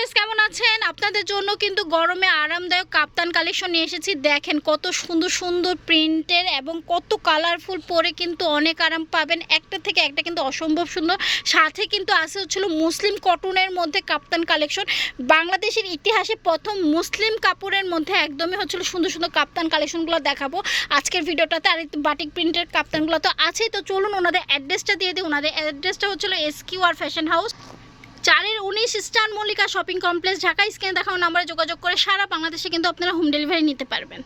Viewers, কেমন আছেন? আপনাদের জন্য কিন্তু গরমে আরামদায়ক কাপ্তান কালেকশন নিয়ে এসেছি। দেখেন কত সুন্দর সুন্দর প্রিন্টের এবং কত কালারফুল পরে কিন্তু অনেক আরাম পাবেন। একটা থেকে একটা কিন্তু অসম্ভব সুন্দর। সাথে কিন্তু আছে হচ্ছিল মুসলিম কটনের মধ্যে কাপ্তান কালেকশন বাংলাদেশের ইতিহাসে প্রথম মুসলিম কাপড়ের মধ্যে একদমই হচ্ছিল সুন্দর সুন্দর কাপ্তান কালেকশনগুলো দেখাবো। আজকের ভিডিওটাতে আর বাটিক প্রিন্টের কাপ্তানগুলো তো আছেই। তো চলুন ওনাদের অ্যাড্রেসটা দিয়ে দিই। ওনাদের অ্যাড্রেসটা হচ্ছিল S Q R fashion house চারের উনিশ star Mallika shopping complex, Dhaka স্ক্যানে দেখানো নাম্বারে যোগাযোগ করে সারা বাংলাদেশে কিন্তু আপনারা হোম ডেলিভারি নিতে পারবেন।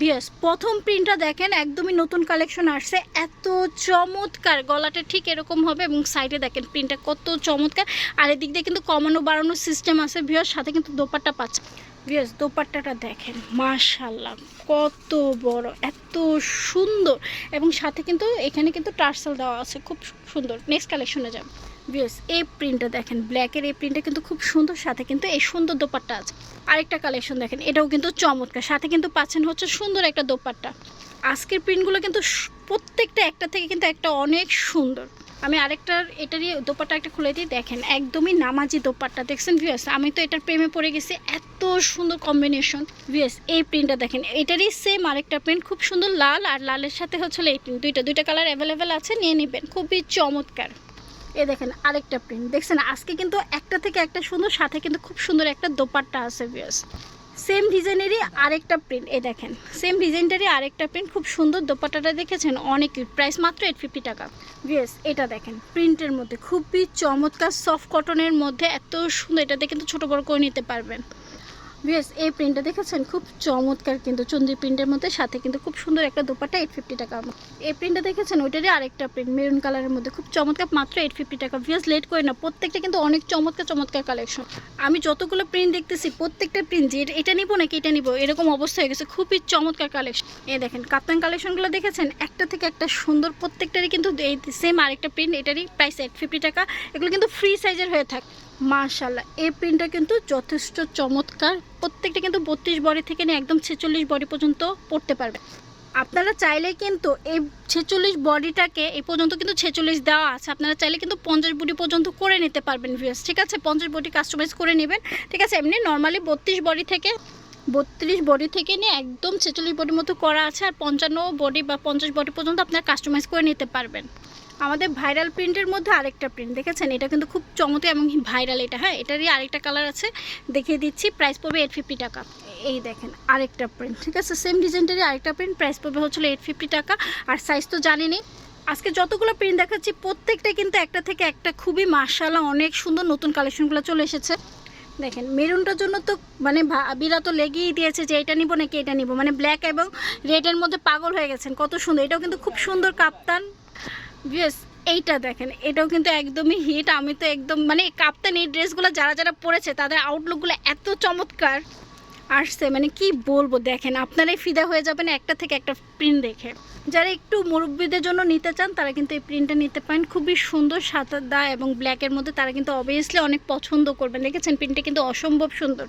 বিয়াস প্রথম প্রিন্টটা দেখেন, একদমই নতুন কালেকশন আসছে। এত চমৎকার, গলাটা ঠিক এরকম হবে এবং সাইডে দেখেন প্রিন্টটা কত চমৎকার। আর এদিক দিয়ে কিন্তু কমানো বাড়ানোর সিস্টেম আছে। বিয়াস সাথে কিন্তু দোপাট্টা পাচ্ছে বিয়াস দোপাট্টাটা দেখেন মাশাল্লাহ কত বড়, এত সুন্দর। এবং সাথে কিন্তু, এখানে কিন্তু টার্সেল দেওয়া আছে, খুব সুন্দর। নেক্সট কালেকশনে যাব। বিয়াস এই প্রিন্টটা দেখেন ব্ল্যাকের এই প্রিন্টটা কিন্তু খুব সুন্দর, সাথে কিন্তু এই সুন্দর দোপাট্টা আছে। আরেকটা কালেকশন দেখেন, এটাও কিন্তু চমৎকার, সাথে কিন্তু পাচ্ছেন হচ্ছে সুন্দর একটা দোপাট্টা। আজকের প্রিন্টগুলো কিন্তু প্রত্যেকটা একটা থেকে কিন্তু একটা অনেক সুন্দর। আমি আরেকটার, এটারই দোপাট্টা একটা খুলে দিই, দেখেন, একদমই নামাজি দোপাট্টা। দেখছেন ভিউয়ার্স আমি তো এটার প্রেমে পড়ে গেছি, এত সুন্দর কম্বিনেশন ভিউয়ার্স এই প্রিন্টটা দেখেন, এটারই সেম আরেকটা প্রিন্ট খুব সুন্দর লাল, আর লালের সাথে হচ্ছে এই প্রিন্ট দুইটা দুইটা কালার অ্যাভেলেবেল আছে, নিয়ে নেবেন, খুবই চমৎকার। এ দেখেন, আরেকটা প্রিন্ট দেখছেন, আজকে কিন্তু একটা থেকে একটা সুন্দর, সাথে কিন্তু খুব সুন্দর একটা দোপাট্টা আছে ভিউয়ার্স সেম ডিজাইনেরই আরেকটা প্রিন্ট এ দেখেন। সেম ডিজাইনটারই আরেকটা প্রিন্ট খুব সুন্দর দোপাটাটা দেখেছেন, অনেক প্রাইস মাত্র এইট ফিফটি টাকা। ইয়েস এটা দেখেন প্রিন্টের মধ্যে। খুবই চমৎকার সফট কটনের মধ্যে, এত সুন্দর এটাতে কিন্তু ছোটো বড় করে নিতে পারবেন। ভিএস এই প্রিন্টটা দেখেছেন? খুব চমৎকার কিন্তু চন্দ্রি প্রিন্টের মধ্যে, সাথে কিন্তু খুব সুন্দর একটা দোপাটা এইট ফিফটি টাকা। এই প্রিন্টটা দেখেছেন? ওইটারই আরেকটা প্রিন্ট মেরুন কালারের মধ্যে। খুব চমৎকার, মাত্র এইট ফিফটি টাকা। ভিএস লেট করে না, প্রত্যেকটা কিন্তু অনেক চমৎকার চমৎকার কালেকশন আমি যতগুলো প্রিন্ট দেখতেছি, প্রত্যেকটা প্রিন্ট যে এটা নিবো নাকি এটা নিবো, এরকম অবস্থা হয়ে গেছে। খুবই চমৎকার কালেকশন এই দেখেন, কাপ্তান কালেকশনগুলো দেখেছেন? একটা থেকে একটা সুন্দর, প্রত্যেকটারই কিন্তু এই সেম আরেকটা প্রিন্ট এটারই প্রাইস এইট ফিফটি টাকা। এগুলো কিন্তু ফ্রি সাইজের হয়ে থাকে। মার্শাল্লাহ এই প্রিন্টটা কিন্তু যথেষ্ট চমৎকার। প্রত্যেকটা কিন্তু বত্রিশ বডি থেকে নিয়ে একদম ছেচল্লিশ বডি পর্যন্ত পড়তে পারবে। আপনারা চাইলে কিন্তু এই ছেচল্লিশ বডিটাকে এই পর্যন্ত কিন্তু ছেচল্লিশ দেওয়া আছে। আপনারা চাইলে কিন্তু পঞ্চাশ বডি পর্যন্ত করে নিতে পারবেন ভিউয়ার্স ঠিক আছে? পঞ্চাশ বডি কাস্টমাইজ করে নেবেন, ঠিক আছে? এমনি নর্মালি বত্রিশ বডি থেকে, বত্রিশ বডি থেকে নিয়ে একদম ছেচল্লিশ বডির মতো করা আছে। আর পঞ্চান্ন বডি বা পঞ্চাশ বডি পর্যন্ত আপনারা কাস্টমাইজ করে নিতে পারবেন। আমাদের ভাইরাল প্রিন্টের মধ্যে আরেকটা প্রিন্ট দেখেছেন? এটা কিন্তু খুব চমৎকার এবং ভাইরাল এটা হ্যাঁ? এটারই আরেকটা কালার আছে। দেখিয়ে দিচ্ছি প্রাইস পড়বে এইট ফিফটি টাকা। এই দেখেন, আরেকটা প্রিন্ট ঠিক আছে? সেম ডিজাইনটারই আরেকটা প্রিন্ট প্রাইস পড়বে হচ্ছিল এইট ফিফটি টাকা। আর সাইজ তো জানেনই, আজকে যতগুলো প্রিন্ট দেখাচ্ছি, প্রত্যেকটা কিন্তু একটা থেকে একটা খুবই মার্শাল্লাহ অনেক সুন্দর নতুন কালেকশনগুলো চলে এসেছে। দেখেন, মেরুনটার জন্য তো মানে ভাবিরা তো লেগেই দিয়েছে যে এটা নিব নাকি এটা নিব মানে ব্ল্যাক এবং রেডের মধ্যে পাগল হয়ে গেছেন, কত সুন্দর। এটাও কিন্তু খুব সুন্দর কাপ্তান। বিয়েস এইটা দেখেন, এটাও কিন্তু একদমই হিট আমি তো একদম মানে কাপ্তান এই ড্রেসগুলো যারা যারা পরেছে, তাদের আউটলুকগুলো এত চমৎকার আসছে। মানে কি বলব, দেখেন, আপনারাই ফিদা হয়ে যাবেন একটা থেকে একটা প্রিন্ট দেখে। যারা একটু মুরব্বীদের জন্য নিতে চান, তারা কিন্তু এই প্রিন্টটা নিতে পারেন। খুবই সুন্দর সাদা এবং ব্ল্যাকের মধ্যে তারা কিন্তু অবভিয়াসলি অনেক পছন্দ করবেন। দেখেছেন প্রিন্টটা কিন্তু অসম্ভব সুন্দর।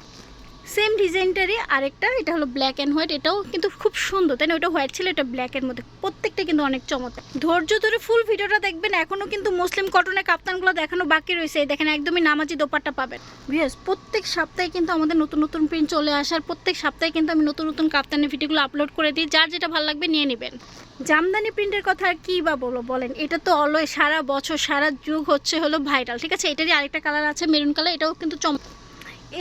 সেম ডিজাইনটারই আরেকটা, এটা হলো ব্ল্যাক অ্যান্ড হোয়াইট এটাও কিন্তু খুব সুন্দর, তাই না? ওটা হোয়াইট ছিল, এটা ব্ল্যাকের মধ্যে। প্রত্যেকটা কিন্তু অনেক চমৎকার। ধৈর্য ধরে ফুল ভিডিওটা দেখবেন এখনও কিন্তু মুসলিম কটনের কাপ্তানগুলো দেখানো বাকি রয়েছে। এই দেখেন, একদমই নামাজি দোপাট্টা পাবেন। ভিয়াস প্রত্যেক সপ্তাহে কিন্তু আমাদের নতুন নতুন প্রিন্ট চলে আসার প্রত্যেক সপ্তাহে কিন্তু আমি নতুন নতুন কাপ্তানের ভিডিওগুলো আপলোড করে দিই। যার যেটা ভালো লাগবে নিয়ে নেবেন। জামদানি প্রিন্টের কথা আর কী বা বলো, বলেন। এটা তো অলওয়ে সারা বছর, সারা যুগ হচ্ছে হলো ভাইরাল ঠিক আছে? এটারই আরেকটা কালার আছে মেরুন কালার এটাও কিন্তু চম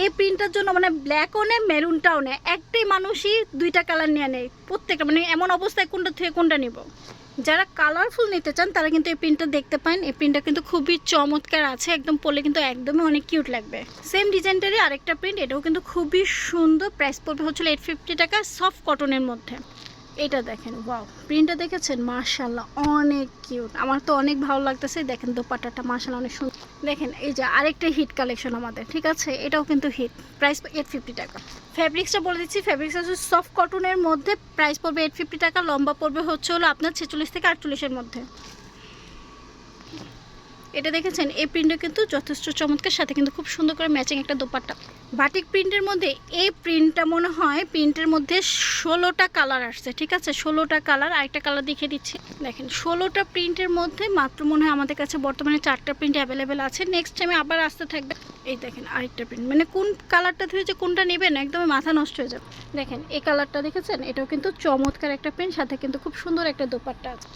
এই প্রিন্টটার জন্য মানে ব্ল্যাকও নেয় মেরুনটাও নেয়। একটাই মানুষই দুইটা কালার নিয়ে নেয় প্রত্যেকটা মানে এমন অবস্থায় কোনটা থেকে কোনটা নিব। যারা কালারফুল নিতে চান, তারা কিন্তু এই প্রিন্টটা দেখতে পান এই প্রিন্টটা কিন্তু খুবই চমৎকার আছে, একদম পরলে কিন্তু একদমই অনেক কিউট লাগবে। সেম ডিজাইনটারই আরেকটা প্রিন্ট এটাও কিন্তু খুবই সুন্দর প্রাইস পড়বে হচ্ছিল এইট ফিফটি টাকা সফট কটনের মধ্যে। এটা দেখেন ওয়াও প্রিন্টটা দেখেছেন? মার্শাল্লাহ অনেক কিউট আমার তো অনেক ভালো লাগতেছে। দেখেন দোপাট্টাটা মার্শাল্লাহ অনেক সুন্দর দেখেন, এই যে আরেকটা হিট কালেকশন আমাদের, ঠিক আছে? এটাও কিন্তু হিট প্রাইস এইট ফিফটি টাকা। ফ্যাব্রিক্সটা বলে দিচ্ছি ফ্যাব্রিক্স হচ্ছে সফট কটনের মধ্যে প্রাইস পড়বে এইট ফিফটি টাকা, লম্বা পড়বে হচ্ছে হলো আপনার ছেচল্লিশ থেকে আটচল্লিশের মধ্যে। এটা দেখেছেন, এই প্রিন্টটা কিন্তু যথেষ্ট চমৎকার, সাথে কিন্তু খুব সুন্দর করে ম্যাচিং একটা দোপাট্টা। বাটিক প্রিন্টের মধ্যে এই প্রিন্টটা মনে হয় প্রিন্টের মধ্যে ষোলোটা কালার আসছে, ঠিক আছে? ষোলোটা কালার আরেকটা কালার দেখিয়ে দিচ্ছি। দেখেন, ষোলোটা প্রিন্টের মধ্যে মাত্র মনে হয় আমাদের কাছে বর্তমানে চারটা প্রিন্ট অ্যাভেলেবেল আছে। নেক্সট টাইমে আবার আসতে থাকবে। এই দেখেন, আরেকটা প্রিন্ট মানে কোন কালারটা থেকে যে কোনটা নেবেন, একদমই মাথা নষ্ট হয়ে যাবে। দেখেন, এই কালারটা দেখেছেন? এটাও কিন্তু চমৎকার একটা প্রিন্ট সাথে কিন্তু খুব সুন্দর একটা দোপাট্টা আছে।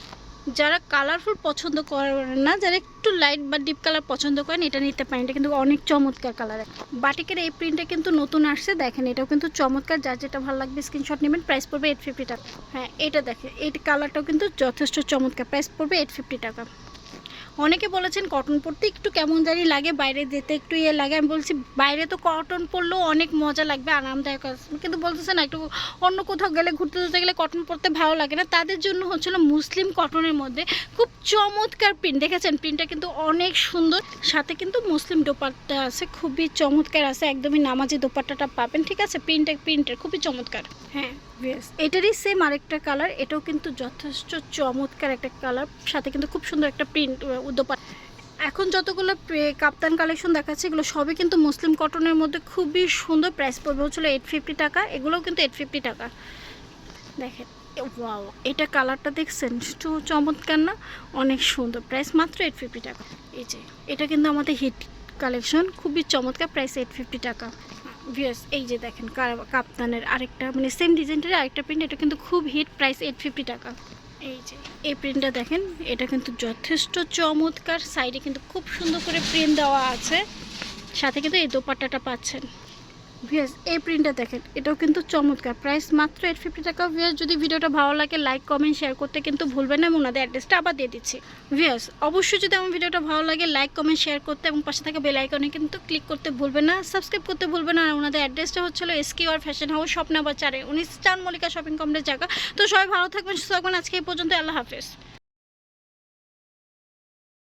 যারা কালারফুল পছন্দ করেন না, যারা একটু লাইট বা ডিপ কালার পছন্দ করেন, এটা নিতে পারেন। এটা কিন্তু অনেক চমৎকার কালার বাটিকের এই প্রিন্টটা কিন্তু নতুন আসছে, দেখেন, এটাও কিন্তু চমৎকার। যার যেটা ভালো লাগবে স্ক্রিনশট নেবেন প্রাইস পড়বে এইট ফিফটি টাকা। হ্যাঁ এটা দেখেন, এই কালারটাও কিন্তু যথেষ্ট চমৎকার। প্রাইস পড়বে এইট ফিফটি টাকা। অনেকে বলেছেন কটন পরতে একটু কেমন জানি লাগে, বাইরে যেতে একটু ইয়ে লাগে। আমি বলছি, বাইরে তো কটন পরলেও অনেক মজা লাগবে, আরামদায়ক। কিন্তু বলতেছে না, একটু অন্য কোথাও গেলে, ঘুরতে ঘুরতে গেলে কটন পরতে ভালো লাগে না। তাদের জন্য হচ্ছিল মুসলিম কটনের মধ্যে খুব চমৎকার প্রিন্ট। দেখেছেন? প্রিন্টটা কিন্তু অনেক সুন্দর। সাথে কিন্তু মুসলিম দোপাট্টা আছে, খুবই চমৎকার আছে। একদমই নামাজি দোপাট্টাটা পাবেন, ঠিক আছে? প্রিন্টটা প্রিন্টের, খুবই চমৎকার। হ্যাঁ। এটারই সেম আরেকটা কালার এটাও কিন্তু যথেষ্ট চমৎকার একটা কালার সাথে কিন্তু খুব সুন্দর একটা প্রিন্ট দোপাট্টা এখন যতগুলো কাপ্তান কালেকশন দেখাচ্ছে, এগুলো সবই কিন্তু মুসলিম কটনের মধ্যে খুবই সুন্দর প্রাইস পড়বে। হচ্ছিল এইট ফিফটি টাকা, এগুলোও কিন্তু এইট ফিফটি টাকা। দেখেন ওয়াও এটা কালারটা দেখছেন একটু চমৎকার না? অনেক সুন্দর প্রাইস মাত্র এইট ফিফটি টাকা। এই যে, এটা কিন্তু আমাদের হিট কালেকশন খুবই চমৎকার প্রাইস এইট ফিফটি টাকা। ভিয়াস এই যে দেখেন কাপ্তানের আরেকটা মানে সেম ডিজাইনটার আরেকটা প্রিন্ট এটা কিন্তু খুব হিট প্রাইস এইট ফিফটি টাকা। এই যে, এই প্রিন্টটা দেখেন, এটা কিন্তু যথেষ্ট চমৎকার। সাইডে কিন্তু খুব সুন্দর করে প্রিন্ট দেওয়া আছে। সাথে কিন্তু এই দোপাট্টাটা পাচ্ছেন। ভিয়াস এই প্রিন্টটা দেখেন, এটাও কিন্তু চমৎকার। প্রাইস মাত্র এইট ফিফটি টাকা। ভিয়াস যদি ভিডিওটা ভালো লাগে লাইক কমেন্ট শেয়ার করতে কিন্তু ভুলবেন না এবং ওনাদের অ্যাড্রেসটা আবার দিয়ে দিচ্ছি। ভিয়াস অবশ্যই যদি আমার ভিডিওটা ভালো লাগে লাইক কমেন্ট শেয়ার করতে এবং পাশে থাকা বেল আইকনে কিন্তু ক্লিক করতে ভুলবেন না সাবস্ক্রাইব করতে ভুলবেন না। আর ওনাদের অ্যাড্রেসটা হচ্ছিল আর ফ্যাশন হাউস চারে উনিশ চান মল্লিকা শপিং কমপ্লেক্স জায়গা তো সবাই ভালো থাকবেন, সুস্থ থাকবেন। আজকে এই পর্যন্ত আল্লাহ হাফেজ।